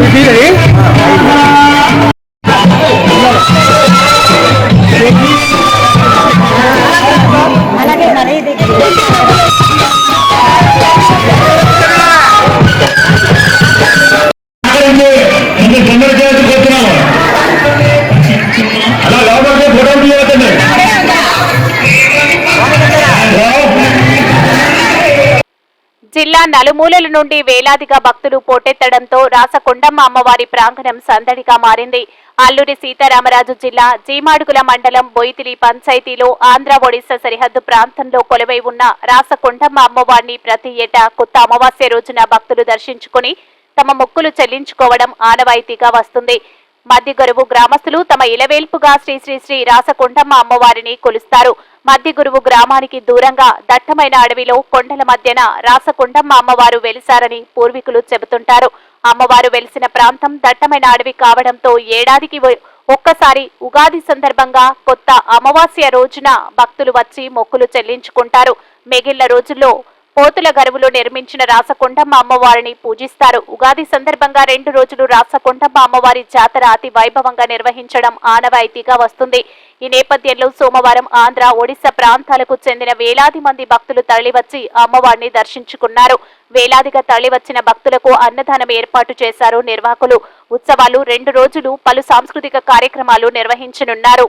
你几岁？జిల్లా నలుమూలల నుండి వేలాదిగా భక్తులు పోటెత్తడంతో రాసకొండమ్మ అమ్మవారి ప్రాంగణం సందడిగా మారింది. అల్లూరి సీతారామరాజు జిల్లా జీమాడుగుల మండలం బొయితిలి పంచాయతీలో ఆంధ్ర ఒడిశా సరిహద్దు ప్రాంతంలో కొలువై ఉన్న రాసకొండమ్మ అమ్మవారిని ప్రతి ఏటా కొత్త అమావాస్య రోజున భక్తులు దర్శించుకుని తమ మొక్కులు చెల్లించుకోవడం ఆనవాయితీగా వస్తుంది. మధ్యగురువు గ్రామస్తులు తమ ఇలవేల్పుగా శ్రీ శ్రీ శ్రీ రాసకొండమ్మ అమ్మవారిని కొలుస్తారు. మధ్యగురువు గ్రామానికి దూరంగా దట్టమైన అడవిలో కొండల మధ్యన రాసకొండమ్మ అమ్మవారు వెలిశారని పూర్వీకులు చెబుతుంటారు. అమ్మవారు వెలిసిన ప్రాంతం దట్టమైన అడవి కావడంతో ఏడాదికి ఒక్కసారి ఉగాది సందర్భంగా కొత్త అమావాస్య రోజున భక్తులు వచ్చి మొక్కులు చెల్లించుకుంటారు. మిగిలిన రోజుల్లో పోతుల గరువులో నిర్మించిన రాసకొండమ్మ అమ్మవారిని పూజిస్తారు. ఉగాది సందర్భంగా రెండు రోజులు రాసకొండమ్మ అమ్మవారి జాతర అతి వైభవంగా నిర్వహించడం ఆనవాయితీగా వస్తుంది. ఈ నేపథ్యంలో సోమవారం ఆంధ్ర ఒడిశా ప్రాంతాలకు చెందిన వేలాది మంది భక్తులు తరలివచ్చి అమ్మవారిని దర్శించుకున్నారు. వేలాదిగా తరలివచ్చిన భక్తులకు అన్నదానం ఏర్పాటు చేశారు నిర్వాహకులు. ఉత్సవాలు రెండు రోజులు పలు సాంస్కృతిక కార్యక్రమాలు నిర్వహించనున్నారు.